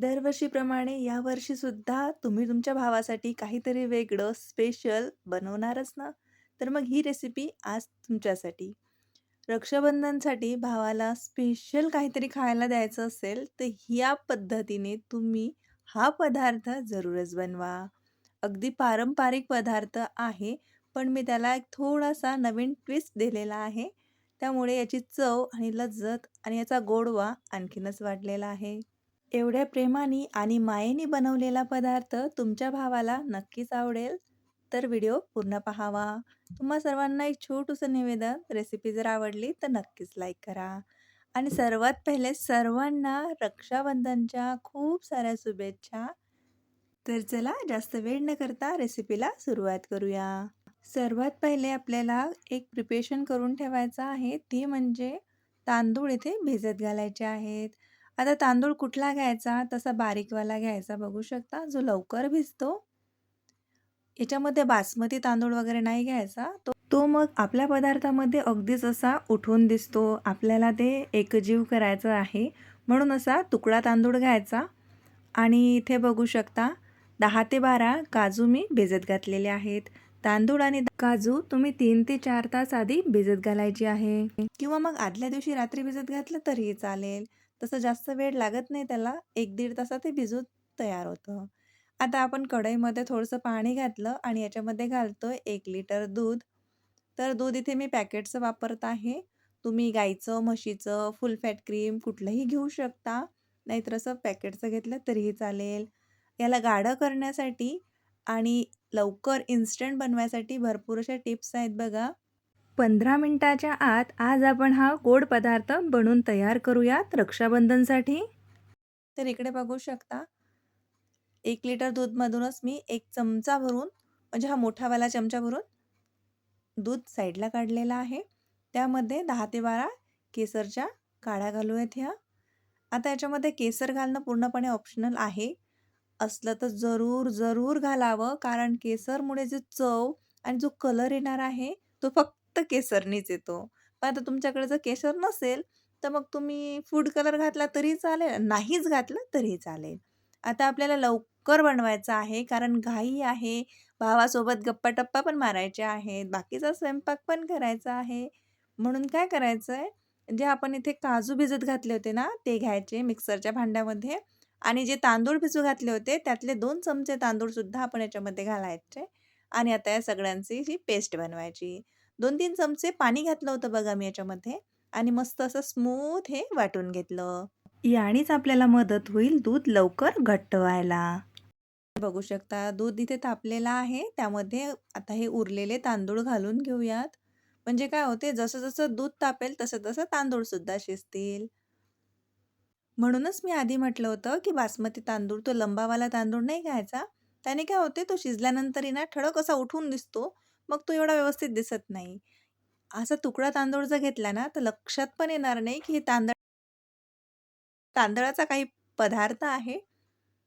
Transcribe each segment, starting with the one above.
दरवर्षीप्रमाणे यावर्षीसुद्धा तुम्ही तुमच्या भावासाठी काहीतरी वेगळं स्पेशल बनवणारच ना? तर मग ही रेसिपी आज तुमच्यासाठी. रक्षाबंधनसाठी भावाला स्पेशल काहीतरी खायला द्यायचं असेल, तर ह्या पद्धतीने तुम्ही हा पदार्थ जरूरच बनवा. अगदी पारंपरिक पदार्थ आहे, पण मी त्याला एक थोडासा नवीन ट्विस्ट दिलेला आहे. त्यामुळे याची चव आणि लज्जत आणि याचा गोडवा आणखीनच वाढलेला आहे. एवढ्या प्रेमाने आणि मायेने बनवलेला पदार्थ तुमच्या भावाला नक्कीच आवडेल, तर व्हिडिओ पूर्ण पाहावा. तुम्हा सर्वांना एक छोटंसं निवेदन, रेसिपी जर आवडली तर नक्कीच लाईक करा. आणि सर्वात पहिले सर्वांना रक्षाबंधनच्या खूप साऱ्या शुभेच्छा. तर चला जास्त वेळ न करता रेसिपीला सुरुवात करूया. सर्वात पहिले आपल्याला एक प्रिपरेशन करून ठेवायचं आहे, ती म्हणजे तांदूळ इथे भिजत घालायचे आहेत. आता तांदूळ कुठला घ्यायचा? तसा बारीकवाला घ्यायचा बघू शकता, जो लवकर भिजतो. याच्यामध्ये बासमती तांदूळ वगैरे नाही घ्यायचा. तो तो मग आपल्या पदार्थामध्ये अगदीच असा उठून दिसतो. आपल्याला ते एकजीव करायचं आहे, म्हणून असा तुकडा तांदूळ घ्यायचा. आणि इथे बघू शकता दहा ते 12 काजू मी भिजत घातलेले आहेत. तांदूळ आणि काजू तुम्ही तीन ते चार तास आधी भिजत घालायची आहे. किंवा मग आदल्या दिवशी रात्री भिजत घातलं तरीही चालेल. तसं जास्त वेळ लागत नाही त्याला. 1-1.5 तासात ते भिजून तयार होतं. आता आपण कढईमध्ये थोडंसं पाणी घातलं आणि याच्यामध्ये घालतोय 1 लिटर दूध. तर दूध इथे मी पॅकेटचं वापरत आहे. तुम्ही गाईचं, म्हशीचं, फुल फॅट क्रीम कुठलंही घेऊ शकता. नाहीतर असं पॅकेटचं घेतलं तरीही चालेल. याला गाढं करण्यासाठी आणि लवकर इन्स्टंट बनवायसाठी भरपूर अशा टिप्स आहेत बघा. 15 मिनिटाच्या आत आज आपण हा गोड पदार्थ बनवून तयार करूयात रक्षाबंधनसाठी. तर इकडे बघू शकता एक लिटर दूधमधूनच मी एक चमचा भरून म्हणजे हा मोठावाला चमचा भरून दूध साईडला काढलेला आहे. त्यामध्ये दहा ते 12 केसरच्या काळ्या घालूयात ह्या. आता याच्यामध्ये केसर घालणं पूर्णपणे ऑप्शनल आहे. असलं तर जरूर, जरूर घालावं कारण केसरमुळे जी चव आणि जो कलर येणार आहे, तो फक्त केसरनीच येतो. पण आता तुमच्याकडे जर केसर नसेल, तर मग तुम्ही फूड कलर घातला तरी चालेल, नाहीच घातलं तरीही चालेल. आता आपल्याला लवकर बनवायचं आहे कारण घाई आहे. भावासोबत गप्पा-टप्पा पण मारायचे आहेत. बाकीचा स्वयंपाक पण करायचा आहे. म्हणून काय करायचंय, जे आपण इथे काजू भिजत घातले होते ना, ते घ्यायचे मिक्सरच्या भांड्यामध्ये आणि जे तांदूळ भिजू घातले होते, त्यातले दोन चमचे तांदूळसुद्धा आपण याच्यामध्ये घालायचे आणि आता या सगळ्यांची ही पेस्ट बनवायची. 2-3 चमचे पाणी घातलं होतं बघा मी याच्यामध्ये आणि मस्त असं स्मूथ हे वाटून घेतलं. यानेच आपल्याला मदत होईल दूध लवकर घट्ट व्हायला. बघू शकता दूध इथे तापलेलं आहे. त्यामध्ये आता हे उरलेले तांदूळ घालून घेऊयात. म्हणजे काय होते जसं-जसं दूध तापेल तसं-तसं तांदूळसुद्धा शिजतील. म्हणूनच मी आधी म्हटलं होतं, की बासमती तांदूळ तो लंबावाला तांदूळ नाही घ्यायचा. त्याने काय होते तो शिजल्यानंतरही ना ठळक असा उठून दिसतो. मग तो एवढा व्यवस्थित दिसत नाही. असा तुकडा तांदूळ जर घेतला ना, तर लक्षात पण येणार नाही, की हे तांदळ तांदळाचा काही पदार्थ आहे.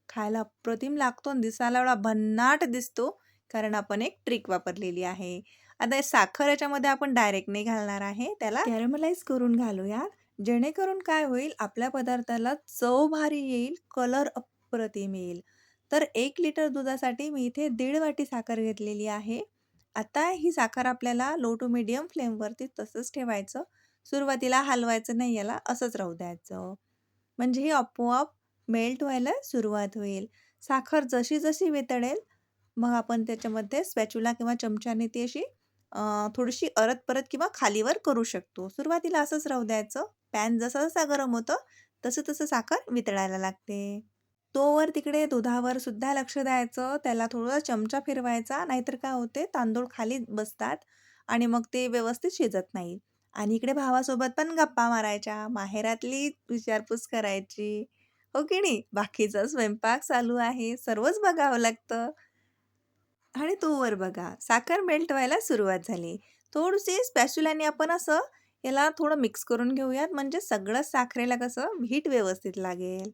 खायला अप्रतिम लागतो आणि दिसायला एवढा भन्नाट दिसतो, कारण आपण एक ट्रिक वापरलेली आहे. आता साखर याच्यामध्ये आपण डायरेक्ट नाही घालणार आहे. त्याला कॅरमलाइज करून घालूयात. जेणेकरून काय होईल, आपल्या पदार्थाला चव भारी येईल, कलर अप्रतिम येईल. तर एक लिटर दुधासाठी मी इथे दीड वाटी साखर घेतलेली आहे. आता ही साखर आपल्याला लो टू मीडियम फ्लेमवरती तसंच ठेवायचं. सुरुवातीला हलवायचं नाही याला, असंच राहू द्यायचं. म्हणजे ही आपोआप मेल्ट व्हायला सुरुवात होईल. साखर जशी-जशी वितळेल, मग आपण त्याच्यामध्ये स्पॅच्युला किंवा चमच्याने ती अशी थोडीशी अरत-परत किंवा खालीवर करू शकतो. सुरुवातीला असंच राहू द्यायचं. पॅन जसा-जसा गरम होतं, तसं-तसं साखर वितळायला लागते. तोवर तिकडे दुधावर सुद्धा लक्ष द्यायचं. त्याला थोडं चमचा फिरवायचा, नाहीतर काय होते तांदूळ खाली बसतात आणि मग ते व्यवस्थित शिजत नाही. आणि इकडे भावासोबत पण गप्पा मारायच्या, माहेरातली विचारपूस करायची. हो की नाही? बाकीचा स्वयंपाक चालू आहे, सर्वच बघावं लागतं. आणि तोवर बघा साखर मेल्ट व्हायला सुरुवात झाली. थोडीशी स्पॅच्युलाने आपण असं याला थोडं मिक्स करून घेऊयात, म्हणजे सगळं साखरेला कसं हीट व्यवस्थित लागेल.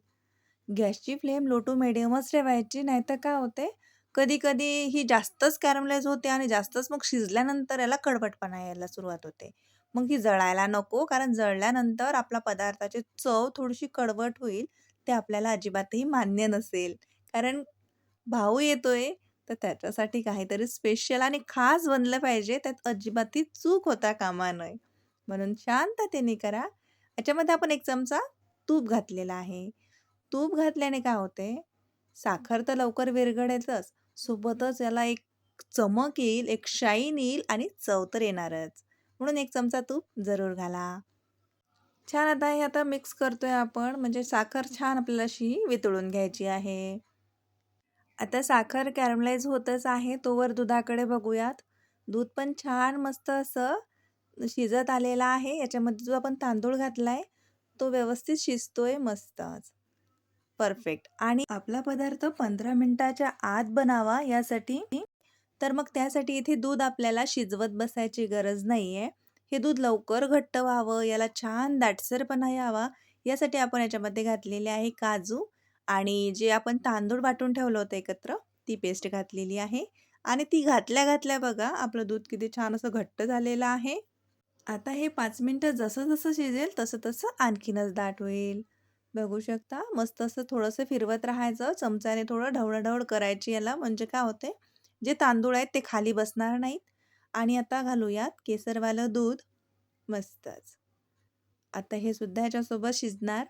गॅसची फ्लेम लो टू मीडियमच ठेवायची, नाहीतर काय होते, कधी-कधी ही जास्तच कॅरमलाइज होते आणि जास्तच मग शिजल्यानंतर याला कडवटपणा यायला सुरुवात होते. मग ही जळायला नको, कारण जळल्यानंतर आपल्या पदार्थाची चव थोडीशी कडवट होईल. ते आपल्याला अजिबातही मान्य नसेल. कारण भाऊ येतोय, तर त्याच्यासाठी काहीतरी स्पेशल आणि खास बनलं पाहिजे. त्यात अजिबातही चूक होता कामा नये. म्हणून शांततेने करा. याच्यामध्ये आपण एक चमचा तूप घातलेला आहे. तूप घातल्याने काय होते, साखर तर लवकर विरघळेलच, सोबतच याला एक चमक येईल, एक शाईन येईल आणि चव तर येणारच. म्हणून 1 चमचा तूप जरूर घाला. छान आता हे आता मिक्स करतोय आपण, म्हणजे साखर छान आपल्याला अशी वितळून घ्यायची आहे. आता साखर कॅरमलाइज होतच आहे, तोवर दुधाकडे बघूयात. दूध पण छान मस्त असं शिजत आलेलं आहे. याच्यामध्ये जो आपण तांदूळ घातलाय, तो व्यवस्थित शिजतोय मस्तच. परफेक्ट. आणि आपला पदार्थ 15 मिनिटाच्या आत बनावा यासाठी तर मग त्यासाठी इथे दूध आपल्याला शिजवत बसायची गरज नाही आहे हे दूध लवकर घट्ट व्हावं, याला छान दाटसरपणा यावा, यासाठी आपण याच्यामध्ये घातलेले आहे काजू आणि जे आपण तांदूळ वाटून ठेवलं होतं एकत्र, ती पेस्ट घातलेली आहे. आणि ती घातल्या-घातल्या बघा आपलं दूध किती छान असं घट्ट झालेलं आहे. आता हे पाच मिनटं जसं-जसं शिजेल, तसं-तसं आणखीनच दाट होईल. बघू शकता, मस्त असं थोडंसं फिरवत राहायचं. चमच्याने थोडं ढवळाढवळ करायची याला, म्हणजे काय होते, जे तांदूळ आहेत ते खाली बसणार नाहीत. आणि आता घालूयात केसरवालं दूध. मस्तच. आता हे सुद्धा ह्याच्यासोबत शिजणार.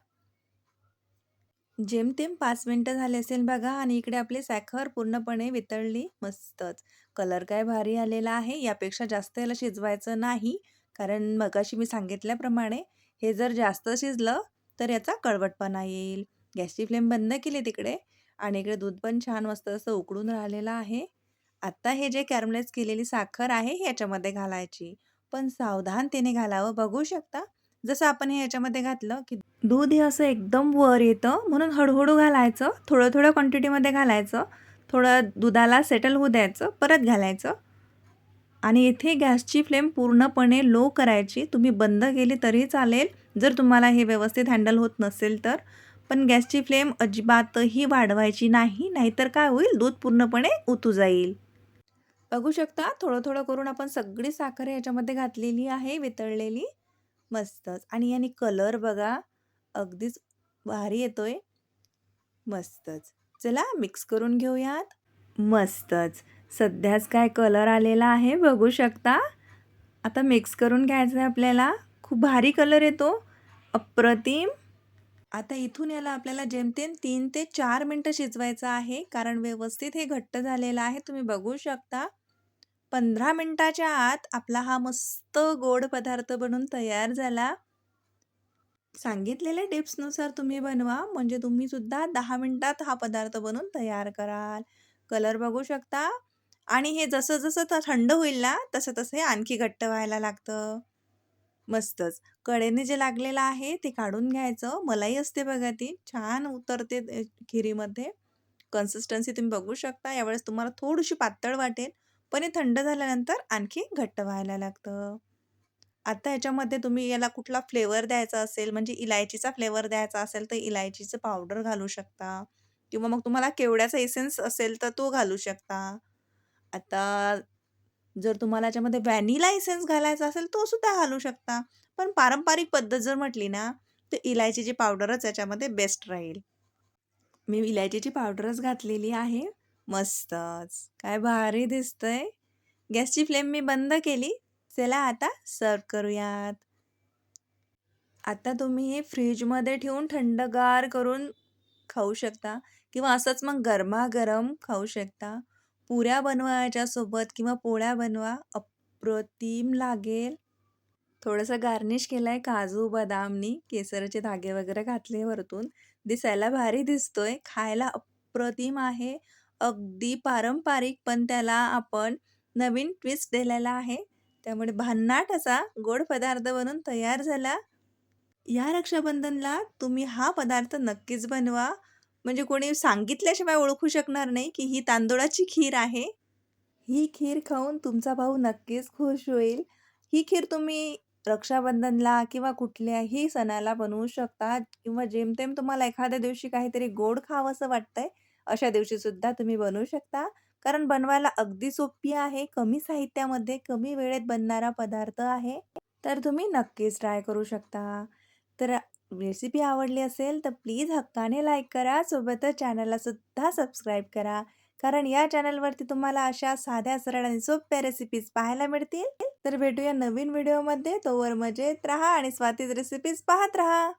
जेमतेम पाच मिनटं झाले असेल बघा आणि इकडे आपली साखर पूर्णपणे वितळली. मस्तच. कलर काय भारी आलेला आहे. यापेक्षा जास्त याला शिजवायचं नाही, कारण मगाशी मी सांगितल्याप्रमाणे हे जर जास्त शिजलं, तर याचा कडवटपणा येईल. गॅसची फ्लेम बंद केली तिकडे आणि इकडे दूध पण छान मस्त असं उकडून राहिलेलं आहे. आत्ता हे जे कॅरमलाइज केलेली साखर आहे, ह्याच्यामध्ये घालायची. पण सावधानतेने घालावं. बघू शकता, जसं आपण हे याच्यामध्ये घातलं, की दूध हे असं एकदम वर येतं, म्हणून हळूहळू घालायचं. थोडं-थोडं क्वांटिटीमध्ये घालायचं. थोडं दुधाला सेटल होऊ द्यायचं, परत घालायचं. आणि इथे गॅसची फ्लेम पूर्णपणे लो करायची. तुम्ही बंद केली तरी चालेल, जर तुम्हाला हे व्यवस्थित हँडल होत नसेल तर. पण गॅसची फ्लेम अजिबातही वाढवायची नाही, नाहीतर काय होईल, दूध पूर्णपणे उतू जाईल. बघू शकता, थोडं-थोडं करून आपण सगळी साखर याच्यामध्ये घातलेली आहे, वितळलेली. मस्तच. आणि याने कलर बघा, अगदीच भारी येतोय. मस्तच. चला मिक्स करून घेऊयात. मस्तच. सध्याच काय कलर आलेला आहे, बघू शकता. आता मिक्स करून घ्यायचं आहे आपल्याला. खूप भारी कलर येतो. अप्रतिम. आता इथून याला आपल्याला जेमतेम तीन ते चार मिनटं शिजवायचं आहे, कारण व्यवस्थित हे घट्ट झालेलं आहे. तुम्ही बघू शकता. पंधरा मिनटाच्या आत आपला हा मस्त गोड पदार्थ बनून तयार झाला. सांगितलेल्या टिप्सनुसार तुम्ही बनवा, म्हणजे तुम्ही सुद्धा 10 मिनिटात हा पदार्थ बनवून तयार कराल. कलर बघू शकता. आणि हे जसं-जसं थंड होईल ना, तसं-तसं हे आणखी घट्ट व्हायला लागतं. मस्तच. कडेने जे लागलेलं आहे ते काढून घ्यायचं. मलाई असते बघा ती, छान उतरते खिरीमध्ये. कन्सिस्टन्सी तुम्ही बघू शकता. यावेळेस तुम्हाला थोडीशी पातळ वाटेल, पण हे थंड झाल्यानंतर आणखी घट्ट व्हायला लागतं. आता याच्यामध्ये तुम्ही याला कुठला फ्लेवर द्यायचा असेल, म्हणजे इलायचीचा फ्लेवर द्यायचा असेल, तर इलायचीचं पावडर घालू शकता किंवा मग तुम्हाला केवड्याचा एसेन्स असेल, तर तो घालू शकता. आता जर तुम्हाला याच्यामध्ये व्हॅनिला एसेन्स घालायचा असेल, तो सुद्धा घालू शकता. पण पारंपरिक पद्धत जर म्हटली ना, तर इलायचीची पावडरच याच्यामध्ये बेस्ट राहील. मी इलायचीची पावडरच घातलेली आहे. मस्तच. काय भारी दिसतंय. गॅसची फ्लेम मी बंद केली. चला आता सर्व करूयात. आता तुम्ही हे फ्रीजमध्ये ठेवून थंडगार करून खाऊ शकता किंवा असंच मग गरमागरम खाऊ शकता. पुऱ्या बनवा याच्यासोबत किंवा पोळ्या बनवा, अप्रतिम लागेल. थोडंसं गार्निश केलंय काजू, बदामनी, केसराचे धागे वगैरे घातले वरतून. दिसायला भारी दिसतोय, खायला अप्रतिम आहे. अगदी पारंपरिक, पण त्याला आपण नवीन ट्विस्ट दिलेला आहे. त्यामुळे भन्नाट असा गोड पदार्थ बनून तयार झाला. या रक्षाबंधनला तुम्ही हा पदार्थ नक्कीच बनवा. म्हणजे कोणी सांगितल्याशिवाय ओळखू शकणार नाही, की ही तांदूळाची खीर आहे. ही खीर खाऊन तुमचा भाऊ नक्कीच खुश होईल. ही खीर तुम्ही रक्षाबंधनला किंवा कुठल्याही सणाला बनवू शकता किंवा जेमतेम तुम्हाला एखाद्या दिवशी काहीतरी गोड खावंसं वाटतंय, अशा दिवशी सुद्धा तुम्ही बनवू शकता. कारण बनवायला अगदी सोपी आहे. कमी साहित्यामध्ये कमी वेळेत बनणारा पदार्थ आहे. तर तुम्ही नक्कीच ट्राय करू शकता. तर रेसिपी आवडली असेल तर प्लीज हक्काने लाईक करा. सोबतच चॅनलला सुद्धा सबस्क्राईब करा. कारण या चॅनलवरती तुम्हाला अशा साध्या सरळ आणि सोप्या रेसिपीज पाहायला मिळतील. तर भेटूया नवीन व्हिडिओमध्ये. तोवर मजेत राहा आणि स्वातीच रेसिपीज पाहत राहा.